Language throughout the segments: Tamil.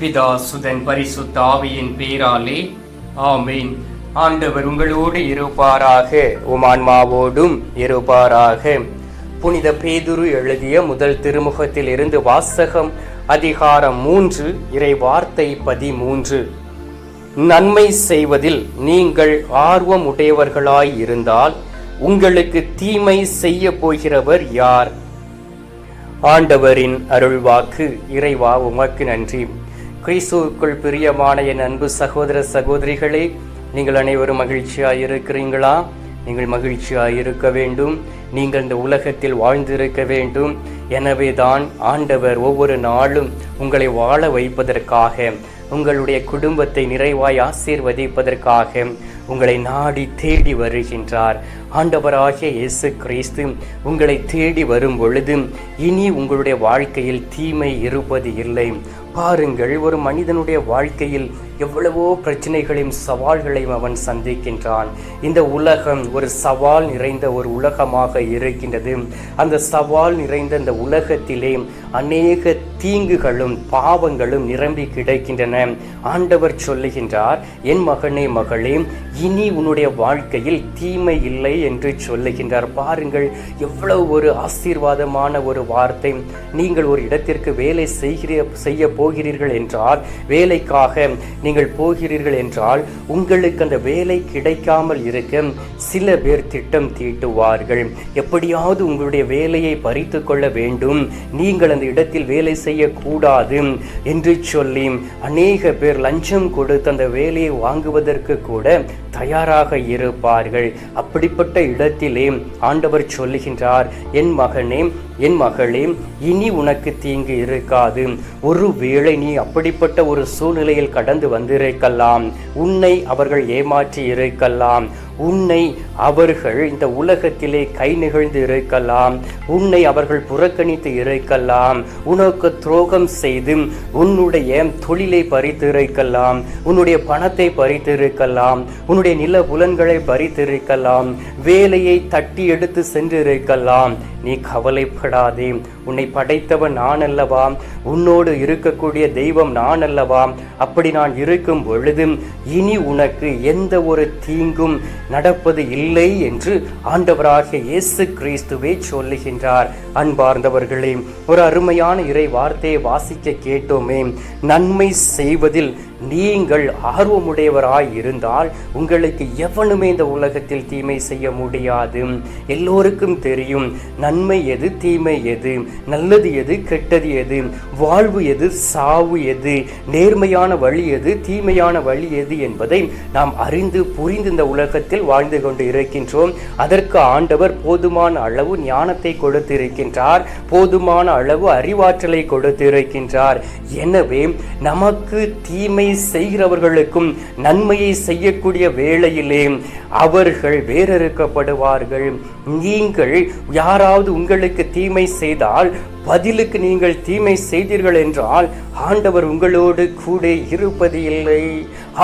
பிதா சுதன் பரிசுத்த ஆவியின் பேராலே. ஆமீன். ஆண்டவர் உங்களோடு இருப்பாராக. உமான்மாவோடும் இருப்பாராக. புனித பேதுரு எழுதிய முதல் திருமுகத்தில் இருந்து வாசகம் அதிகாரம் மூன்று இறை வார்த்தை பதிமூன்று. நன்மை செய்வதில் நீங்கள் ஆர்வம் உடையவர்களாய் இருந்தால் உங்களுக்கு தீமை செய்ய போகிறவர் யார்? ஆண்டவரின் அருள்வாக்கு இறைவா உமக்கு நன்றி. கிறிஸ்துவுக்குள் பிரியமான என் அன்பு சகோதர சகோதரிகளே நீங்கள் அனைவரும் மகிழ்ச்சியாக இருக்கிறீங்களா நீங்கள் மகிழ்ச்சியாக இருக்க வேண்டும். நீங்கள் இந்த உலகத்தில் வாழ்ந்திருக்க வேண்டும். எனவே தான் ஆண்டவர் ஒவ்வொரு நாளும் உங்களை வாழ வைப்பதற்காக உங்களுடைய குடும்பத்தை நிறைவாய் ஆசீர்வதிப்பதற்காக உங்களை நாடி தேடி வருகின்றார். ஆண்டவராகிய இயேசு கிறிஸ்து உங்களை தேடி வரும் பொழுது இனி உங்களுடைய வாழ்க்கையில் தீமை இருப்பது இல்லை. பாருங்கள் ஒரு மனிதனுடைய வாழ்க்கையில் எவ்வளவோ பிரச்சனைகளையும் சவால்களையும் அவன் சந்திக்கின்றான். இந்த உலகம் ஒரு சவால் நிறைந்த ஒரு உலகமாக இருக்கின்றது. அந்த சவால் நிறைந்த இந்த உலகத்திலே அநேக தீங்குகளும் பாவங்களும் நிரம்பி கிடைக்கின்றன. ஆண்டவர் சொல்லுகின்றார் என் மகனே மகளே இனி உன்னுடைய வாழ்க்கையில் தீமை இல்லை என்று சொல்லுகின்றார். பாருங்கள் எவ்வளவு ஒரு ஆசீர்வாதமான ஒரு வார்த்தை. நீங்கள் ஒரு இடத்திற்கு வேலை செய்கிற செய்ய போகிறீர்கள் என்றால் வேலைக்காக நீங்கள் போகிறீர்கள் என்றால் உங்களுக்கு அந்த வேலை கிடைக்காமல் இருக்க சில பேர் திட்டம் தீட்டுவார்கள். எப்படியாவது உங்களுடைய வேலையை பறித்து கொள்ள வேண்டும். நீங்கள் அந்த இடத்தில் வேலை செய்யக்கூடாது என்று சொல்லி அநேக பேர் லஞ்சம் கொடுத்து அந்த வேலையை வாங்குவதற்கு கூட தயாராக இருப்பார்கள். அப்படிப்பட்ட இடத்திலே ஆண்டவர் சொல்லுகின்றார் என் மகனே என் மகளே இனி உனக்கு தீங்கு இருக்காது. ஒருவேளை நீ அப்படிப்பட்ட ஒரு சூழ்நிலையில் கடந்து வந்திருக்கலாம். உன்னை அவர்கள் ஏமாற்றி இருக்கலாம். உன்னை அவர்கள் இந்த உலகத்திலே கை நிகழ்ந்து இருக்கலாம். உன்னை அவர்கள் புறக்கணித்து இருக்கலாம். உனக்கு துரோகம் செய்து உன்னுடைய தொழிலை பறித்து இருக்கலாம் உன்னுடைய பணத்தை பறித்து இருக்கலாம் உன்னுடைய நில புலன்களை பறித்து இருக்கலாம் வேலையை தட்டி எடுத்து சென்று இருக்கலாம் நீ கவலைப்படாதே. உன்னை படைத்தவன் நான் அல்லவா உன்னோடு இருக்கக்கூடிய தெய்வம் நான் அல்லவா அப்படி நான் இருக்கும் பொழுது இனி உனக்கு எந்த ஒரு தீங்கும் நடப்பது இல்லை என்று ஆண்டவராக இயேசு கிறிஸ்துவே சொல்லுகின்றார். அன்பார்ந்தவர்களே ஒரு அருமையான இறை வார்த்தையை வாசிக்க கேட்டோமே. நன்மை செய்வதில் நீங்கள் ஆர்வமுடையவராய் இருந்தால் உங்களுக்கு எவனுமே இந்த உலகத்தில் தீமை செய்ய முடியாது. எல்லோருக்கும் தெரியும் நன்மை எது தீமை எது நல்லது எது கெட்டது எது வாழ்வு எது சாவு எது நேர்மையான வழி எது தீமையான வழி எது என்பதை நாம் அறிந்து புரிந்து இந்த உலகத்தில் வாழ்ந்து கொண்டு இருக்கின்றோம். அதற்கு ஆண்டவர் போதுமான அளவு ஞானத்தை கொடுத்திருக்கின்றார் போதுமான அளவு அறிவாற்றலை கொடுத்திருக்கின்றார். எனவே நமக்கு தீமை செய்கிறவர்களுக்கும் நன்மையை செய்யக்கூடிய வேளையிலே அவர்கள் வேறறுக்கப்படுவார்கள். நீங்கள் யாராவது உங்களுக்கு தீமை செய்தால் பதிலுக்கு நீங்கள் தீமை செய்தீர்கள் என்றால் ஆண்டவர் உங்களோடு கூட இருப்பது இல்லை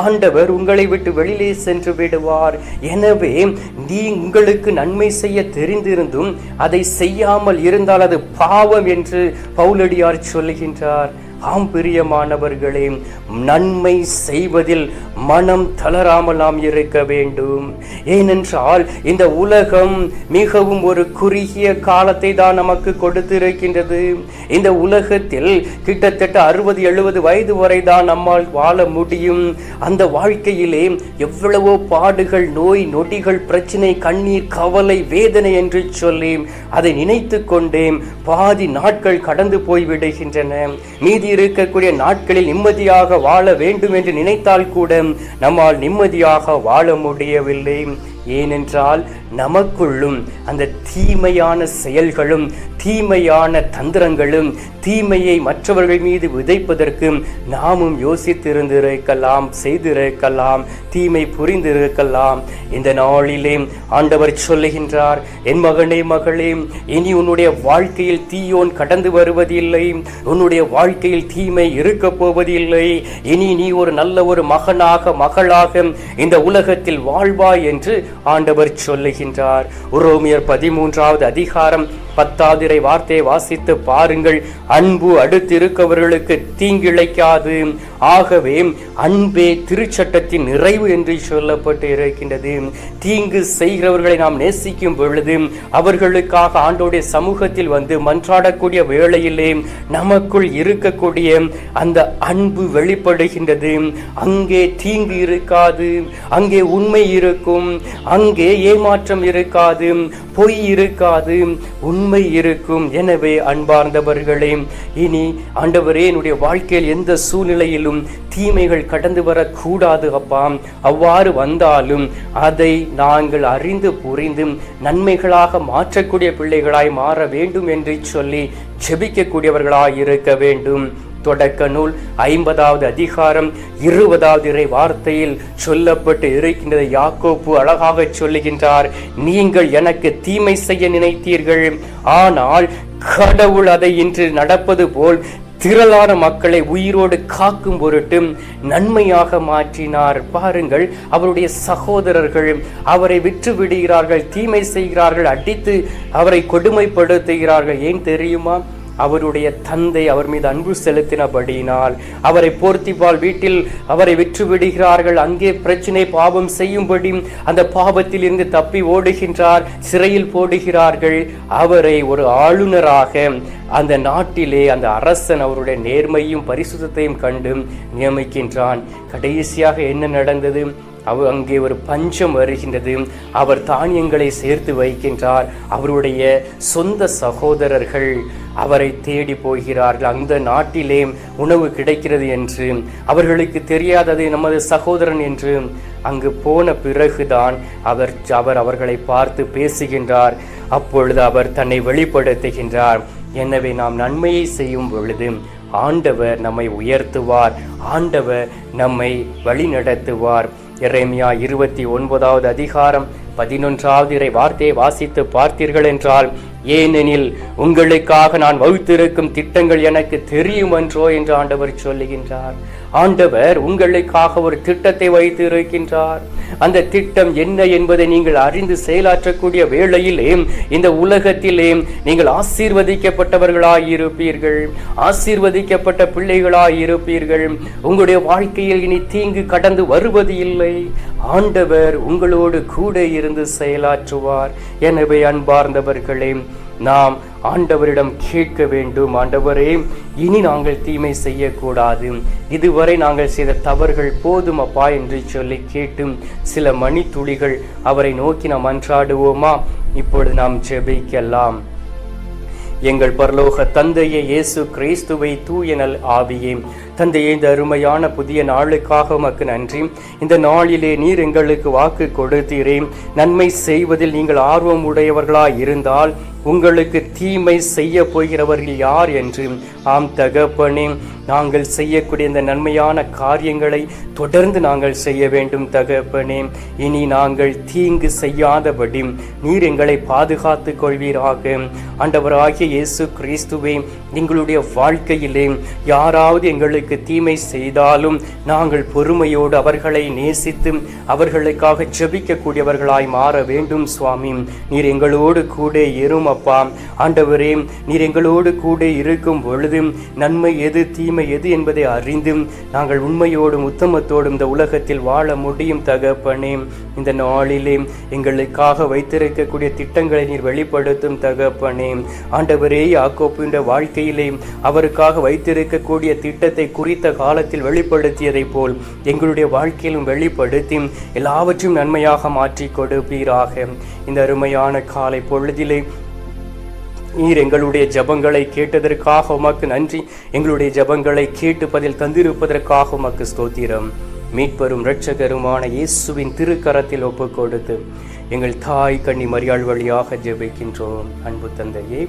ஆண்டவர் உங்களை விட்டு வெளியிலே சென்று விடுவார். எனவே நீ உங்களுக்கு நன்மை செய்ய தெரிந்திருந்தும் அதை செய்யாமல் இருந்தால் அது பாவம் என்று பவுலடியார் சொல்லுகின்றார். ஆம் பிரியமானவர்களே நன்மை செய்வதில் மனம் தளராமல் நாம் இருக்க வேண்டும். ஏனென்றால் இந்த உலகம் மிகவும் ஒரு குறுகிய காலத்தை தான் நமக்கு கொடுத்திருக்கின்றது. இந்த உலகத்தில் கிட்டத்தட்ட அறுபது எழுபது வயது வரை தான் நம்மால் வாழ முடியும். அந்த வாழ்க்கையிலே எவ்வளவோ பாடுகள் நோய் நொடிகள் பிரச்சனை கண்ணீர் கவலை வேதனை என்று சொல்லி அதை நினைத்து கொண்டே பாதி நாட்கள் கடந்து போய் விடுகின்றன. மீதி இருக்கக்கூடிய நாட்களில் நிம்மதியாக வாழ வேண்டும் என்று நினைத்தால் கூட நம்மால் நிம்மதியாக வாழ முடியவில்லை. ஏனென்றால் நமக்குள்ளும் அந்த தீமையான செயல்களும் தீமையான தந்திரங்களும் தீமையை மற்றவர்கள் மீது விதைப்பதற்கும் நாமும் யோசித்திருந்திருக்கலாம் செய்திருக்கலாம் தீமை புரிந்திருக்கலாம். இந்த நாளிலே ஆண்டவர் சொல்லுகின்றார் என் மகனே மகளே இனி உன்னுடைய வாழ்க்கையில் தீயோன் கடந்து வருவதில்லை உன்னுடைய வாழ்க்கையில் தீமை இருக்க போவதில்லை. இனி நீ ஒரு நல்ல ஒரு மகனாக மகளாக இந்த உலகத்தில் வாழ்வாய் என்று ஆண்டவர் சொல்லுகின்றார். ரோமியர் பதிமூன்றாவது அதிகாரம் பத்தாதிரை வார்த்தையை வாசித்து பாருங்கள். அன்பு அடுத்திருக்கவர்களுக்கு தீங்கிழைக்காது. ஆகவே அன்பே திருச்சட்டத்தின் நிறைவு என்று சொல்லப்பட்டு இருக்கின்றது. தீங்கு செய்கிறவர்களை நாம் நேசிக்கும் பொழுது அவர்களுக்காக ஆண்டோடைய சமூகத்தில் வந்து மன்றாடக்கூடிய வேளையிலே நமக்குள் இருக்கக்கூடிய அந்த அன்பு வெளிப்படுகின்றது. அங்கே தீங்கு இருக்காது. அங்கே உண்மை இருக்கும். அங்கே ஏமாற்றம் இருக்காது. பொய் இருக்காது. உண்மை இருக்கும். எனவே அன்பார்ந்தவர்களே இனி ஆண்டவரே என்னுடைய வாழ்க்கையில் எந்த சூழ்நிலையிலும் தீமைகள் கடந்து வரக்கூடாது அப்பா. அவ்வாறு வந்தாலும் அதை நாங்கள் அறிந்து புரிந்து நன்மைகளாக மாற்றக்கூடிய பிள்ளைகளாய் மாற வேண்டும் என்று சொல்லி ஜெபிக்கக்கூடியவர்களாய் இருக்க வேண்டும். தொடக்க நூல் ஐம்பதாவது அதிகாரம் இருபதாவது இறை வார்த்தையில் சொல்லப்பட்டு இருக்கின்றது. யாக்கோப்பு அழகாக சொல்லுகின்றார் நீங்கள் எனக்கு தீமை செய்ய நினைத்தீர்கள். ஆனால் கடவுள் அதை இன்று நடப்பது போல் திரளான மக்களை உயிரோடு காக்கும் பொருட்டு நன்மையாக மாற்றினார். பாருங்கள் அவருடைய சகோதரர்கள் அவரை விற்று விடுகிறார்கள் தீமை செய்கிறார்கள் அடித்து அவரை கொடுமைப்படுத்துகிறார்கள். ஏன் தெரியுமா? அவருடைய தந்தை அவர் மீது அன்பு செலுத்தினபடியினால் அவரை போர்த்திபால் வீட்டில் அவரை விற்று விடுகிறார்கள் அங்கே பிரச்சனை பாவம் செய்யும்படி அந்த பாவத்தில் இருந்து தப்பி ஓடுகின்றார் சிறையில் போடுகிறார்கள். அவரை ஒரு ஆளுநராக அந்த நாட்டிலே அந்த அரசன் அவருடைய நேர்மையும் பரிசுத்தையும் கண்டு நியமிக்கின்றான். கடைசியாக என்ன நடந்தது? அவர் அங்கே ஒரு பஞ்சம் வருகின்றது. அவர் தானியங்களை சேர்த்து வைக்கின்றார். அவருடைய சொந்த சகோதரர்கள் அவரை தேடி போகிறார்கள். அந்த நாட்டிலே உணவு கிடைக்கிறது என்று அவர்களுக்கு தெரியாதது நமது சகோதரன் என்று அங்கு போன பிறகுதான் அவர் அவர் அவர்களை பார்த்து பேசுகின்றார். அப்பொழுது அவர் தன்னை வெளிப்படுத்துகின்றார். எனவே நாம் நன்மையை செய்யும் பொழுது ஆண்டவர் நம்மை உயர்த்துவார். ஆண்டவர் நம்மை வழிநடத்துவார். எரேமியா இருபத்தி ஒன்பதாவது அதிகாரம் பதினொன்றாவது இறை வார்த்தையை வாசித்து பார்த்தீர்கள் என்றால் ஏனெனில் உங்களுக்காக நான் வகுத்திருக்கும் திட்டங்கள் எனக்கு தெரியும் என்றோ என்று ஆண்டவர் சொல்லுகின்றார். ஆண்டவர் உங்களுக்காக ஒரு திட்டத்தை வைத்து இருக்கின்றார். அந்த திட்டம் என்ன என்பதை நீங்கள் அறிந்து செயலாற்றக்கூடிய வேளையிலே இந்த உலகத்திலே நீங்கள் ஆசீர்வதிக்கப்பட்டவர்களாய் இருப்பீர்கள் ஆசீர்வதிக்கப்பட்ட பிள்ளைகளாய் இருப்பீர்கள் உங்களுடைய வாழ்க்கையில் இனி தீங்கு கடந்து வருவது இல்லை. ஆண்டவர் உங்களோடு கூட இருந்து செயலாற்றுவார். எனவே அன்பார்ந்தவர்களே நாம் ஆண்டவரிடம் கேட்க வேண்டும். ஆண்டவரே இனி நாங்கள் தீமை செய்யக்கூடாது. இதுவரை நாங்கள் செய்த தவறுகள் போதும் அப்பா என்று சொல்லி கேட்டும் சில மணித்துளிகள் அவரை நோக்கி நாம் அன்றாடுவோமா? இப்பொழுது நாம் ஜெபிக்கலாம். எங்கள் பரலோக தந்தையே இயேசு கிறிஸ்துவை தூயனல் ஆவியே. தந்தையே இந்த அருமையான புதிய நாளுக்காக உமக்கு நன்றி. இந்த நாளிலே நீர் எங்களுக்கு வாக்கு கொடுத்தீரே. நன்மை செய்வதில் நீங்கள் ஆர்வம் உடையவர்களாய் இருந்தால் உங்களுக்கு தீமை செய்ய போகிறவர்கள் யார் என்று? ஆம் தகப்பனே நாங்கள் செய்யக்கூடிய இந்த நன்மையான காரியங்களை தொடர்ந்து நாங்கள் செய்ய வேண்டும் தகப்பனே. இனி நாங்கள் தீங்கு செய்யாதபடி நீர் எங்களை பாதுகாத்துக் கொள்வீராக. ஆண்டவராகிய இயேசு கிறிஸ்துவே எங்களுடைய வாழ்க்கையிலே யாராவது எங்களுக்கு தீமை செய்தாலும் நாங்கள் பொறுமையோடு அவர்களை நேசித்து அவர்களுக்காக ஜெபிக்கக்கூடியவர்களாய் மாற வேண்டும் சுவாமி. நீர் எங்களோடு கூட இரும் அப்பா ஆண்டவரே நீர் எங்களோடு கூட இருக்கும் பொழுது நன்மை எது தீமை எது என்பதை அறிந்து நாங்கள் உண்மையோடும் உத்தமத்தோடும் இந்த உலகத்தில் வாழ முடியும் தகப்பனே. இந்த நாளிலே எங்களுக்காக வைத்திருக்கக்கூடிய திட்டங்களை நீர் வெளிப்படுத்தும் தகப்பனே. ஆண்டவரே ஆக்கோப்பின்ற வாழ்க்கையிலே அவருக்காக வைத்திருக்கக்கூடிய திட்டத்தை குறித்த காலத்தில் வெளிப்படுத்தியதைப் போல் எங்களுடைய வாழ்க்கையிலும் வெளிப்படுத்தி எல்லாவற்றையும் நன்மையாக மாற்றி கொடுப்பீராக. இந்த அருமையான காலை பொழுதிலே நீர் எங்களுடைய ஜபங்களை கேட்டதற்காக உமக்கு நன்றி. எங்களுடைய ஜபங்களை கேட்டு பதில் தந்திருப்பதற்காக உமக்கு ஸ்தோத்திரம். மீட்பெரும் இரட்சகருமான இயேசுவின் திருக்கரத்தில் ஒப்புக்கொடுத்து எங்கள் தாய் கண்ணி மரியாள் வழியாக ஜெபிக்கின்றோம். அன்பு தந்தையே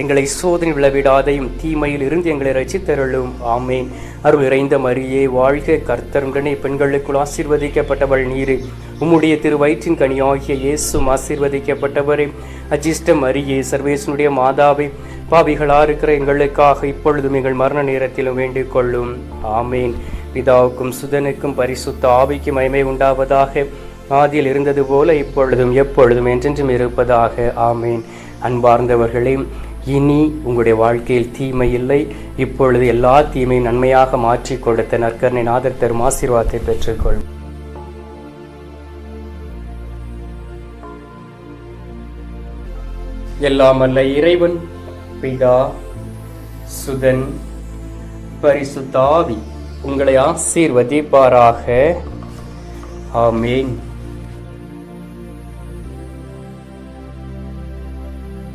எங்களை சோதனை விளவிடாதையும் தீமையில் இருந்து எங்களை ரசித்தருளும் ஆமேன். அருள் இறைந்த மரியே வாழ்க கர்த்தருடனே பெண்களுக்குள் ஆசீர்வதிக்கப்பட்டவள் நீரு. உம்முடைய திரு வயிற்றின் கனியாகிய இயேசும் ஆசீர்வதிக்கப்பட்டவரே. அஜிஷ்ட மரியே சர்வேசனுடைய மாதாவை பாவிகளா இருக்கிற எங்களுக்காக இப்பொழுதும் எங்கள் மரண நேரத்திலும் வேண்டிக் கொள்ளும் ஆமேன். பிதாவுக்கும் சுதனுக்கும் பரிசுத்த ஆவிக்கும் மயமை உண்டாவதாக. ஆதியில் இருந்தது போல இப்பொழுதும் எப்பொழுதும் என்றென்றும் இருப்பதாக. ஆமேன். அன்பார்ந்தவர்களே இனி உங்களுடைய வாழ்க்கையில் தீமை இல்லை. இப்பொழுது எல்லா தீமையும் நன்மையாக மாற்றிக் கொடுத்த நற்கரணை நாதர் தரும் ஆசீர்வாதத்தை பெற்றுக்கொள். எல்லாம் அல்ல இறைவன் பிதா சுதன் பரிசுத்தாவி. உங்களை ஆசீர்வதிப்பாராக. ஆமேன்.